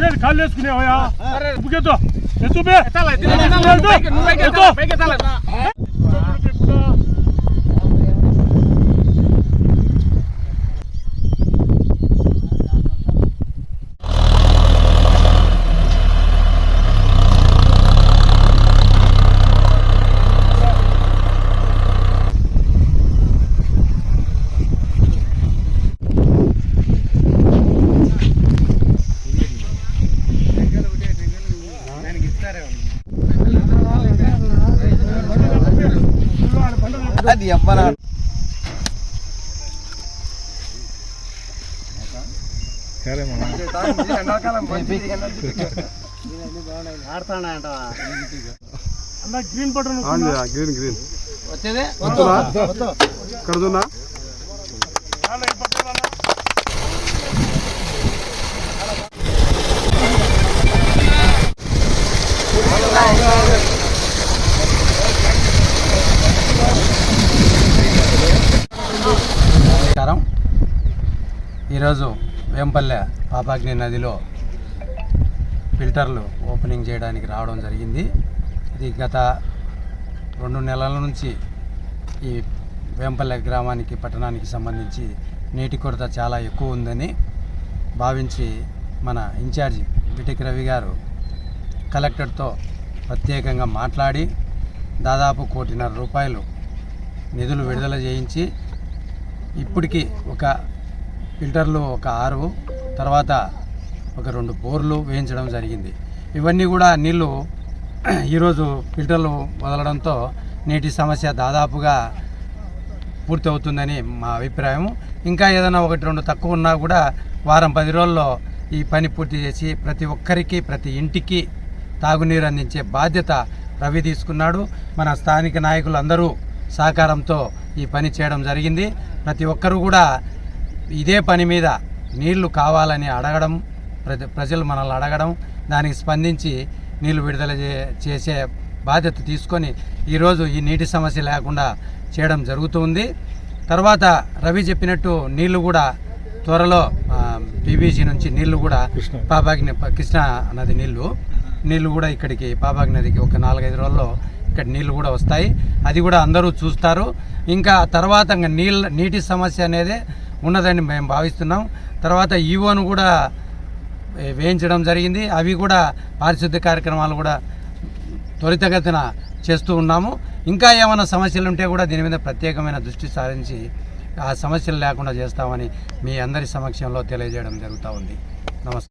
లేదు కాళ్ళు వేసుకునేవయ్యా బుకెత్తు ఎత్తు అది ఎవ్వరా అన్న గ్రీన్ బటన్ గ్రీన్ గ్రీన్ వచ్చేదే కడుతున్నా ఈరోజు వేంపల్లె పాపాగ్ని నదిలో ఫిల్టర్లు ఓపెనింగ్ చేయడానికి రావడం జరిగింది. ఇది గత రెండు నెలల నుంచి ఈ వేంపల్లె గ్రామానికి పట్టణానికి సంబంధించి నీటి కొరత చాలా ఎక్కువ ఉందని భావించి మన ఇన్ఛార్జి బిటిక్ రవి గారు కలెక్టర్తో ప్రత్యేకంగా మాట్లాడి దాదాపు కోటిన్నర రూపాయలు నిధులు విడుదల చేయించి ఇప్పటికీ ఒక ఫిల్టర్లు ఒక ఆరు తర్వాత ఒక రెండు బోర్లు వేయించడం జరిగింది. ఇవన్నీ కూడా నీళ్ళు ఈరోజు ఫిల్టర్లు వదలడంతో నీటి సమస్య దాదాపుగా పూర్తి అవుతుందని మా అభిప్రాయం. ఇంకా ఏదైనా ఒకటి రెండు తక్కువ ఉన్నా కూడా వారం పది రోజుల్లో ఈ పని పూర్తి చేసి ప్రతి ఒక్కరికి ప్రతి ఇంటికి తాగునీరు అందించే బాధ్యత రవి తీసుకున్నాడు. మన స్థానిక నాయకులు అందరూ సహకారంతో ఈ పని చేయడం జరిగింది. ప్రతి ఒక్కరూ కూడా ఇదే పని మీద నీళ్ళు కావాలని అడగడం ప్రజ ప్రజలు మనల్ని అడగడం దానికి స్పందించి నీళ్ళు విడుదల చే- చేసే బాధ్యత తీసుకొని ఈరోజు ఈ నీటి సమస్య లేకుండా చేయడం జరుగుతుంది తర్వాత రవి చెప్పినట్టు నీళ్ళు కూడా త్వరలో పీబీసీ నుంచి నీళ్ళు కూడా పాపాగ్ని కృష్ణా నది నీళ్ళు నీళ్ళు కూడా ఇక్కడికి పాపాగ్ని నదికి ఒక నాలుగైదు రోజుల్లో ఇక్కడ నీళ్ళు కూడా వస్తాయి. అది కూడా అందరూ చూస్తారు. ఇంకా తర్వాత ఇంకా నీళ్ళ నీటి సమస్య అనేది ఉన్నదని మేము భావిస్తున్నాం. తర్వాత ఈవోను కూడా వేయించడం జరిగింది. అవి కూడా పారిశుద్ధ్య కార్యక్రమాలు కూడా త్వరితగతిన చేస్తూ ఉన్నాము. ఇంకా ఏమైనా సమస్యలు ఉంటే కూడా దీని మీద ప్రత్యేకమైన దృష్టి సారించి ఆ సమస్యలు లేకుండా చేస్తామని మీ అందరి సమక్షంలో తెలియజేయడం జరుగుతూ ఉంది. నమస్తే